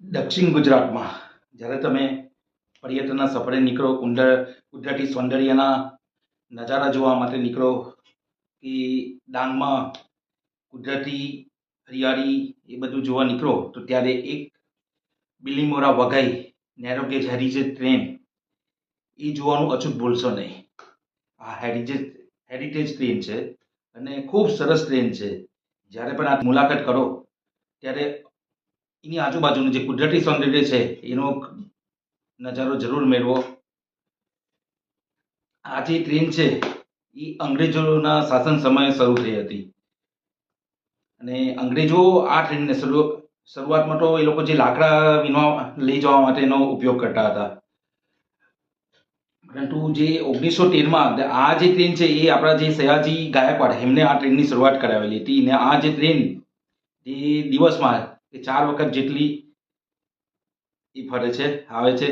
દક્ષિણ ગુજરાતમાં. જ્યારે તમે પર્યટનના સફરે નીકળો, કુંડળ, કુદરતી સૌંદર્યના નજારા જોવા માટે નીકળો, કે ડાંગમાં કુદરતી હરિયાળી એ બધું જોવા નીકળો, તો ત્યારે એક Bilimora Waghai narrow gauge heritage train, એ જોવાનું અચૂક ભૂલશો નહીં. આ હેરિટેજ હેરિટેજ ટ્રેન છે અને ખૂબ સરસ ટ્રેન છે. જ્યારે પણ આ મુલાકાત કરો, ત્યારે એની આજુબાજુનું જે કુદરતી સૌંદર્ય છે, એનો નજારો જરૂર મેળવો. આ જે ટ્રેન છે, એ અંગ્રેજોના શાસન સમયે શરૂ થઈ હતી. અને અંગ્રેજો આ ટ્રેનને શરૂઆતમાં તો એ લોકો જે લાકડા વિનવા લઈ જવા માટેનો ઉપયોગ કરતા હતા. પરંતુ જે ઓગણીસો તેરમાં આ જે ટ્રેન છે, એ આપણા જે સયાજી ગાયકવાડ, એમને આ ટ્રેનની શરૂઆત કરાવેલી હતી. અને આ જે ટ્રેન એ દિવસમાં એ ચાર વખત જેટલી એ ફરે છે, આવે છે.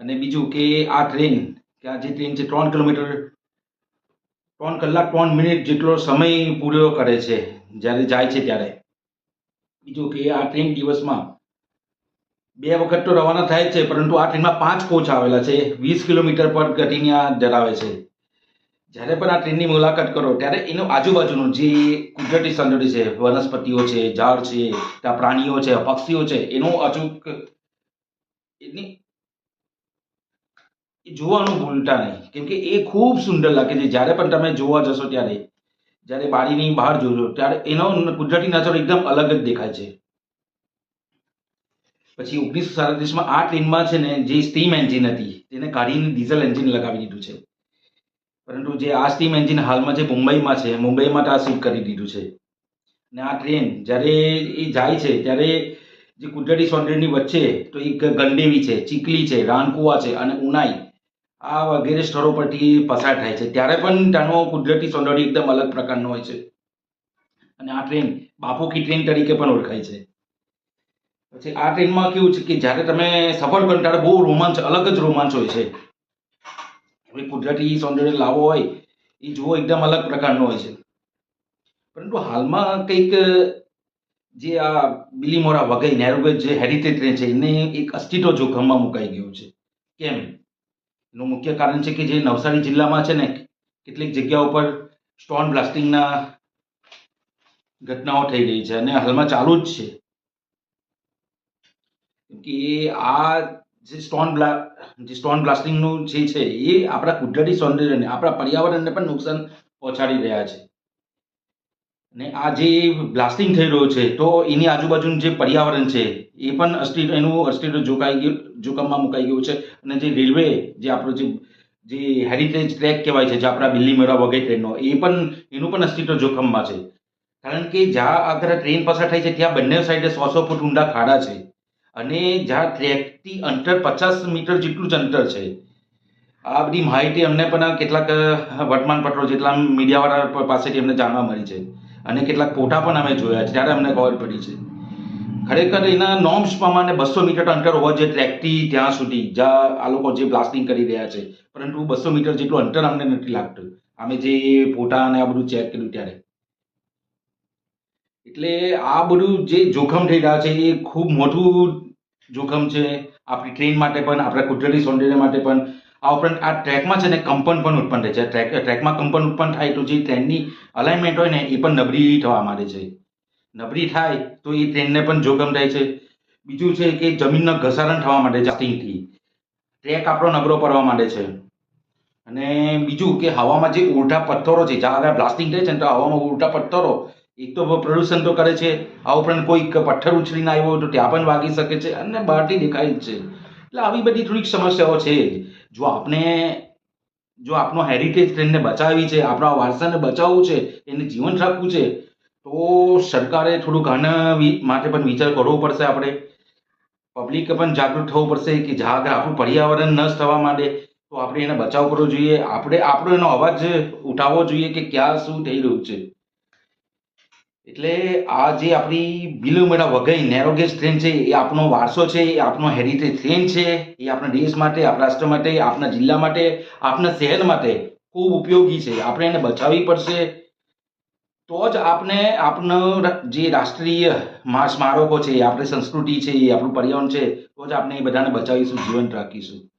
અને બીજું કે આ ટ્રેન કે આ જે ટ્રેન છે, ત્રણ કિલોમીટર, ત્રણ કલાક ત્રણ મિનિટ જેટલો સમય પૂરો કરે છે, જ્યારે જાય છે ત્યારે. બીજું કે આ ટ્રેન દિવસમાં બે વખત તો રવાના થાય છે, પરંતુ આ ટ્રેનમાં પાંચ કોચ આવેલા છે, વીસ કિલોમીટર પર ગતિની આ ધરાવે છે. જ્યારે પણ આ ટ્રેનની મુલાકાત કરો, ત્યારે એનું આજુબાજુનું જે કુદરતી સૌંદર્ય છે, વનસ્પતિઓ છે, ઝાડ છે, ત્યાં પ્રાણીઓ છે, પક્ષીઓ છે, એનું અચૂક એની જોવાનું ભૂલતા નહીં. કેમ કે એ ખૂબ સુંદર લાગે છે. જ્યારે પણ તમે જોવા જશો ત્યારે, જ્યારે બારીની બહાર જોજો, ત્યારે એનો કુદરતી નજારો એકદમ અલગ જ દેખાય છે. પછી ઓગણીસો સાડત્રીસમાં આ ટ્રેનમાં છે ને, જે સ્ટીમ એન્જિન હતી, તેને કાઢીને ડીઝલ એન્જિન લગાવી દીધું છે. પરંતુ જે આ સ્ટીમ એન્જિન હાલમાં જે મુંબઈમાં છે, મુંબઈમાં તો આ શિફ્ટ કરી દીધું છે. અને આ ટ્રેન જ્યારે એ જાય છે, ત્યારે જે કુદરતી સૌંદર્યની વચ્ચે તો એક ગંડેવી છે, ચીકલી છે, રાનકુવા છે અને ઉનાઈ. આ વગેરે સ્થળો પરથી પસાર થાય છે. ત્યારે પણ તેનો કુદરતી સૌંદર્ય એકદમ અલગ પ્રકારનો હોય છે. અને આ ટ્રેન બાપુ કી ટ્રેન તરીકે પણ ઓળખાય છે. પછી આ ટ્રેનમાં કેવું છે કે જ્યારે તમે સફર ત્યારે બહુ રોમાંચ, અલગ જ રોમાંચ હોય છે. હવે કુદરતી સૌંદર્ય લાવો હોય, એ જુઓ એકદમ અલગ પ્રકારનો હોય છે. પરંતુ હાલમાં કંઈક, જે આ બિલીમોરા વગઈ નેરોગેજ જે હેરિટેજ ટ્રેન છે, એને એક અસ્તિત્વ જોખમમાં મુકાઈ ગયું છે. કેમ? એનું મુખ્ય કારણ છે કે જે નવસારી જિલ્લામાં છે ને, કેટલીક જગ્યા ઉપર સ્ટોન બ્લાસ્ટિંગના ઘટનાઓ થઈ રહી છે અને હાલમાં ચાલુ જ છે. કે આ જે સ્ટોન બ્લા જે સ્ટોન બ્લાસ્ટિંગનું જે છે, એ આપણા કુદરતી સૌંદર્યને, આપણા પર્યાવરણને પણ નુકસાન પહોંચાડી રહ્યા છે. અને આ જે બ્લાસ્ટિંગ થઈ રહ્યું છે, તો એની આજુબાજુનું જે પર્યાવરણ છે, એ પણ અસ્તિત્વ એનું અસ્તિત્વ જોકાઈ ગયું, જોખમમાં મુકાઈ ગયું છે. અને જે રેલવે જે આપણો જે જે હેરિટેજ ટ્રેક કહેવાય છે, જે આપણા બિલ્લીમોરા વગેરે ટ્રેનનો એ પણ, એનું પણ અસ્તિત્વ જોખમમાં છે. કારણ કે જ્યાં આગળ ટ્રેન પસાર થાય છે, ત્યાં બંને સાઈડે સો સો ફૂટ ઊંડા ખાડા છે. અને જ્યાં ટ્રેકથી અંતર પચાસ મીટર જેટલું જ અંતર છે. આ બધી માહિતી અમને પણ કેટલાક વર્તમાનપત્રો જેટલા મીડિયાવાળા પાસેથી અમને જાણવા મળી છે. અને કેટલાક ફોટા પણ અમે જોયા છે, ત્યારે અમને ખબર પડી છે. ખરેખર એના નોર્મ્સ પ્રમાણે બસો મીટર અંતર હોવા જોઈએ ટ્રેકથી ત્યાં સુધી જ્યાં આ લોકો જે બ્લાસ્ટિંગ કરી રહ્યા છે. પરંતુ બસો મીટર જેટલું અંતર અમને નથી લાગતું. અમે જે ફોટા અને આ બધું ચેક કર્યું ત્યારે. એટલે આ બધું જે જોખમ થઈ રહ્યા છે, એ ખૂબ મોટું જોખમ છે આપણી ટ્રેન માટે પણ, આપણા કુદરતી સૌંદર્ય માટે પણ. આ ઉપરાંત આ ટ્રેકમાં છે ને, કંપન પણ ઉત્પન્ન થાય છે. ટ્રેક ટ્રેકમાં કંપન ઉત્પન્ન થાય તો જે ટ્રેનની અલાઇનમેન્ટ હોય ને, એ પણ નબળી થવા માંડે છે. નબળી થાય તો એ ટ્રેનને પણ જોખમ થાય છે. બીજું છે કે જમીનનો ઘસારણ થવા માંડે છે ટ્રેક આપણો નબળો પડવા માંડે છે. અને બીજું કે હવામાં જે ઉલટા પથ્થરો છે જ્યાં આગળ બ્લાસ્ટિંગ થાય છે ને, તો હવામાં ઉલટા પથ્થરો એક તો પ્રદૂષણ તો કરે છે. આ ઉપરાંત કોઈક પથ્થર ઉછળીને આવ્યો હોય તો ત્યાં પણ વાગી શકે છે અને બહારથી દેખાય જ છે. એટલે આવી બધી થોડીક સમસ્યાઓ છે જ. જો આપણે જો આપણો હેરિટેજ ટ્રેનને બચાવવી છે, આપણા વારસાને બચાવવું છે, એને જીવન રાખવું છે, તો સરકારે થોડુંક આના માટે પણ વિચાર કરવો પડશે આપણે. પબ્લિકે પણ જાગૃત થવું પડશે કે જ્યાં આપણું પર્યાવરણ નષ્ટ થવા માંડે, તો આપણે એને બચાવ કરવો જોઈએ. આપણે, આપણો એનો અવાજ ઉઠાવવો જોઈએ કે ક્યાં શું થઈ રહ્યું છે. એટલે આ જે આપણી બિલોમેડા વગઈ નેરોગેજ ટ્રેન છે, એ આપણો વારસો છે, એ આપણો હેરિટેજ ટ્રેન છે, એ આપણા દેશ માટે, આપણા રાષ્ટ્ર માટે, આપણા જિલ્લા માટે, આપણા શહેર માટે ખૂબ ઉપયોગી છે. આપણે એને બચાવવી પડશે. તો જ આપણે આપનો જે રાષ્ટ્રીય સ્મારકો છે, આપણી સંસ્કૃતિ છે આપણું પર્યાવરણ છે, તો જ આપણે એ બધાને બચાવીશું, જીવંત રાખીશું.